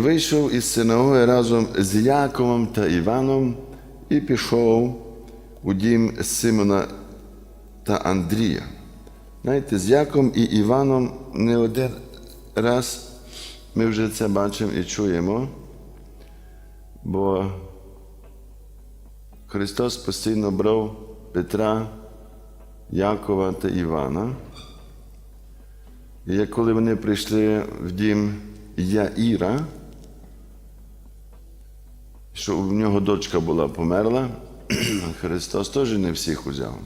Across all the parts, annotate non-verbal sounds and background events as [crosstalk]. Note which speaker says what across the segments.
Speaker 1: вийшов із синагоги разом з Яковом та Іваном і пішов у дім Симона та Андрія. Знаєте, з Яковом і Іваном не один раз ми вже це бачимо і чуємо, бо Христос постійно брав Петра, Якова та Івана. І коли вони прийшли в дім Яїра, що в нього дочка була померла, [clears throat] Христос теж не всіх узяв.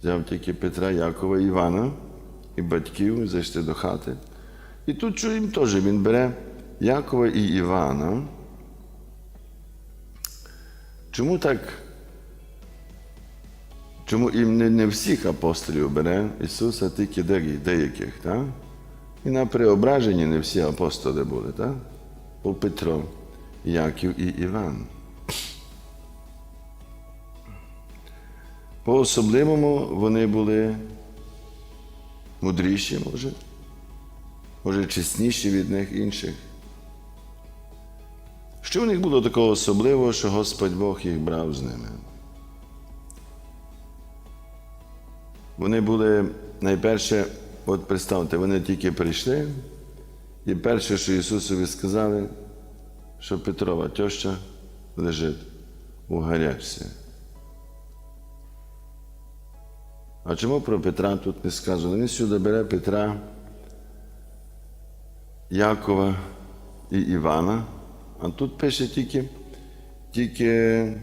Speaker 1: Взяв тільки Петра, Якова, Івана і батьків зайшли до хати. І тут чуємо теж, він бере Якова і Івана. Чому так? Чому і не, не всіх апостолів бере Ісус, а тільки деяких так? І на преображенні не всі апостоли були, так? Був Петро, Яків і Іван. По-особливому вони були мудріші, може, може, чесніші від них інших. Що в них було такого особливого, що Господь Бог їх брав з ними? Вони були найперше, от представте, вони тільки прийшли, і перше, що Ісусові сказали, що Петрова теща лежить у гарячці. А чому про Петра тут не сказано? Він сюди бере Петра, Якова і Івана, а тут пише тільки, тільки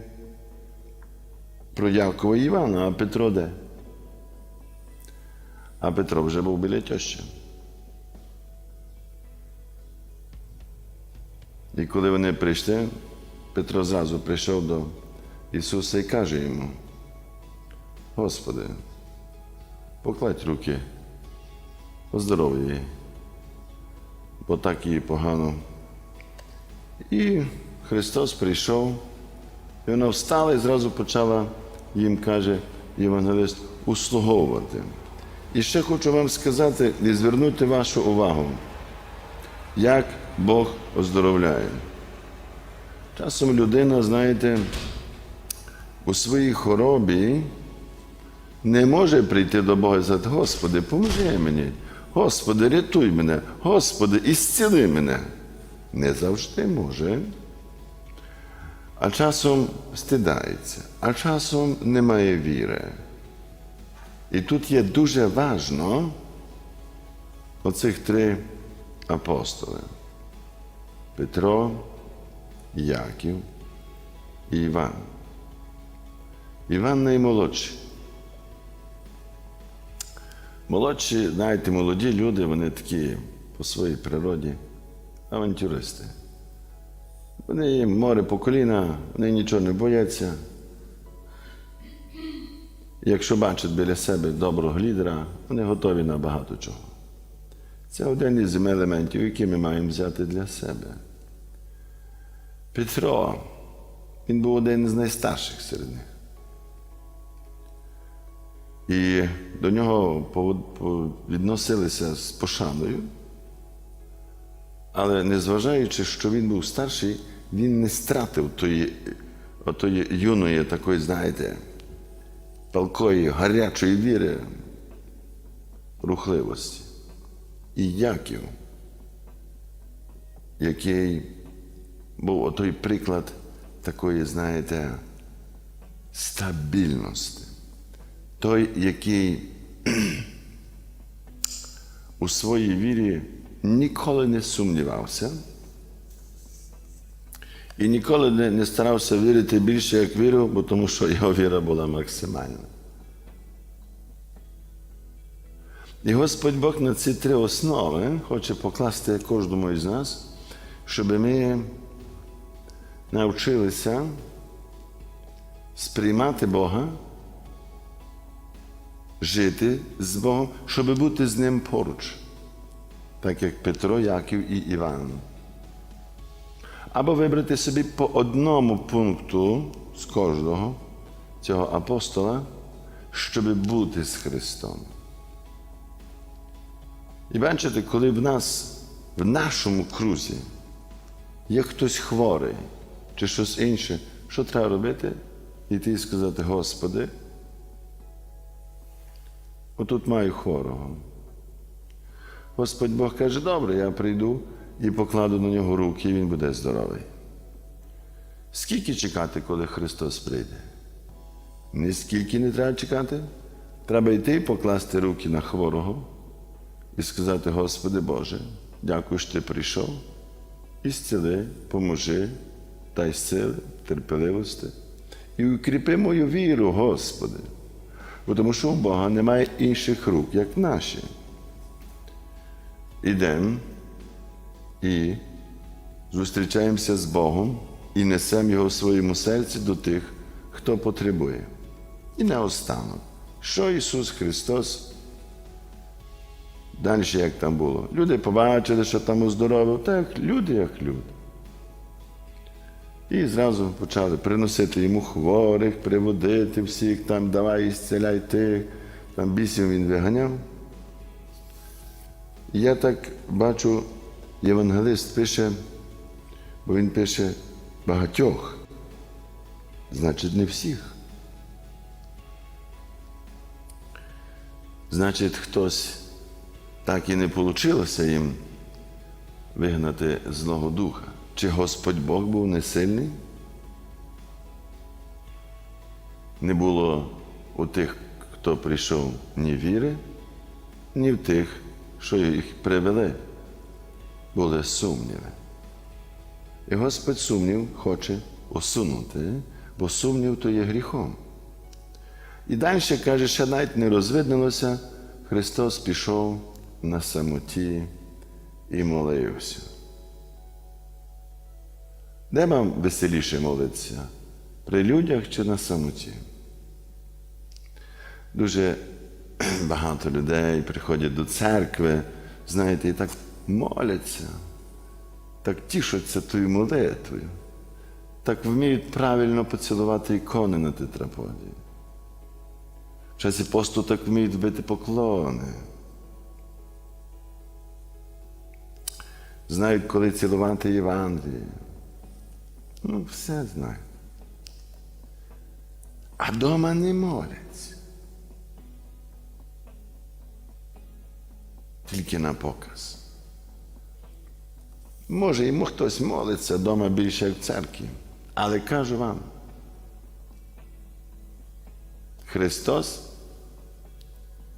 Speaker 1: про Якова і Івана, а Петро де? А Петро вже був біля тещі. І коли вони прийшли, Петро зразу прийшов до Ісуса і каже йому, Господи, покладь руки, поздоровий її, бо так їй погано. І Христос прийшов, і вона встала і зразу почала їм, каже Євангелист, услуговувати. І ще хочу вам сказати і звернути вашу увагу, як Бог оздоровляє. Часом людина, знаєте, у своїй хоробі не може прийти до Бога і сказати, Господи, поможи мені, Господи, рятуй мене, Господи, ісціли мене. Не завжди може. А часом стидається, а часом немає віри. І тут є дуже важно оцих три апостоли: Петро, Яків і Іван. Іван наймолодший. Молодші, знаєте, молоді люди, вони такі по своїй природі авантюристи. Вони їм море по коліна, вони нічого не бояться. Якщо бачать біля себе доброго лідера, вони готові на багато чого. Це один із елементів, які ми маємо взяти для себе. Петро, він був один з найстарших серед них. І до нього відносилися з пошаною, але незважаючи, що він був старший, він не стратив тої, отої юної такої, знаєте, палкої, гарячої віри, рухливості. І Яків, який був отой приклад такої, знаєте, стабільності. Той, який [clears throat] у своїй вірі ніколи не сумнівався і ніколи не, старався вірити більше, як вірив, бо тому що його віра була максимальна. І Господь Бог на ці три основи хоче покласти кожному із нас, щоб ми навчилися сприймати Бога, жити з Богом, щоб бути з Ним поруч, так як Петро, Яків і Іван. Або вибрати собі по одному пункту з кожного цього апостола, щоб бути з Христом. І бачите, коли в нас, в нашому крузі Є хтось хворий чи щось інше, що треба робити? Іти і сказати, Господи, отут маю хворого. Господь Бог каже, добре, я прийду і покладу на нього руки, і він буде здоровий. Скільки чекати, коли Христос прийде? Ні скільки не треба чекати. Треба йти і покласти руки на хворого і сказати, Господи Боже, дякую, що ти прийшов. І зціли, поможи, дай сили, терпеливості. І укріпи мою віру, Господи. Тому що у Бога немає інших рук, як наші. Ідемо і зустрічаємося з Богом і несемо Його в своєму серці до тих, хто потребує. І наостанок, що Ісус Христос, далі як там було, люди побачили, що там оздоровив, так люди, як люди. І зразу почали приносити йому хворих, приводити всіх, там давай ісцеляй тих, там бісів він виганяв. І я так бачу, євангелист пише, бо він пише багатьох, значить, не всіх. Значить, хтось так і не вийшло їм вигнати злого духа. Чи Господь Бог був не сильний? Не було у тих, хто прийшов ні віри, ні в тих, що їх привели. Були сумніви. І Господь сумнів хоче усунути, бо сумнів то є гріхом. І далі каже, ще навіть не розвиднилося, Христос пішов на самоті і молився. Де вам веселіше молитися? При людях чи на самоті? Дуже [clears throat] багато людей приходять до церкви, знаєте, і так моляться, так тішаться тою молитвою, так вміють правильно поцілувати ікони на тетраподі. В часі посту так вміють бити поклони. Знають, коли цілувати Євангеліє. Ну, все знають. А дома не моляться. Тільки на показ. Може, йому хтось молиться вдома більше в церкві. Але кажу вам, Христос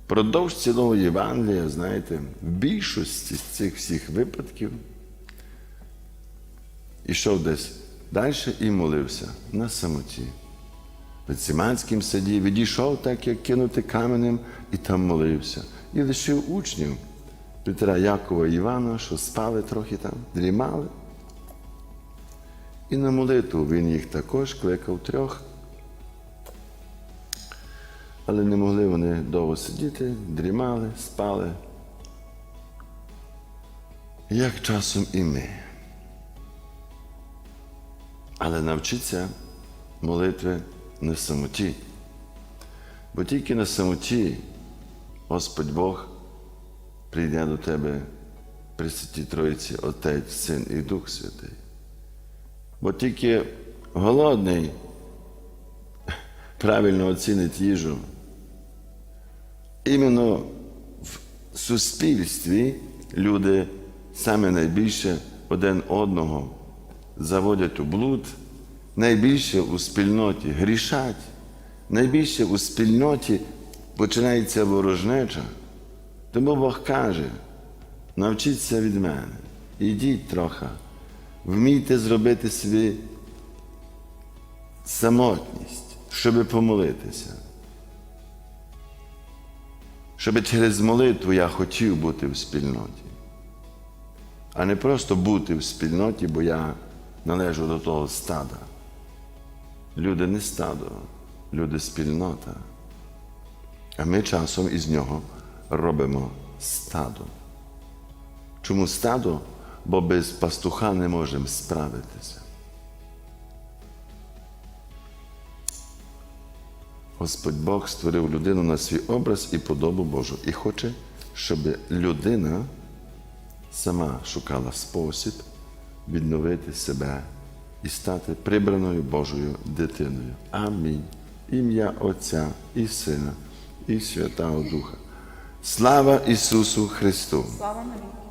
Speaker 1: продовж цілого Євангелія, знаєте, в більшості з цих всіх випадків ішов десь далі і молився на самоті. В Циманському саді відійшов так, як кинути каменем, і там молився. І лишив учнів Петра Якова і Івана, що спали трохи там, дрімали. І на молитву він їх також кликав трьох. Але не могли вони довго сидіти, дрімали, спали. Як часом і ми. Але навчиться молитви на самоті. Бо тільки на самоті Господь Бог прийде до тебе при Святій Троїці, Отець, Син і Дух Святий. Бо тільки голодний правильно оцінить їжу. Іменно в суспільстві люди саме найбільше один одного заводять у блуд, найбільше у спільноті грішать, найбільше у спільноті починається ворожнеча. Тому Бог каже, навчіться від мене, ідіть трохи, вмійте зробити собі самотність, щоби помолитися. Щоб через молитву я хотів бути в спільноті, а не просто бути в спільноті, бо я належу до того стада. Люди не стадо, люди спільнота. А ми часом із нього робимо стадо. Чому стадо? Бо без пастуха не можемо справитися. Господь Бог створив людину на свій образ і подобу Божу і хоче, щоб людина сама шукала спосіб відновити себе і стати прибраною Божою дитиною. Амінь. Ім'я Отця і Сина, і Святого Духа. Слава Ісусу Христу!
Speaker 2: Слава навіки.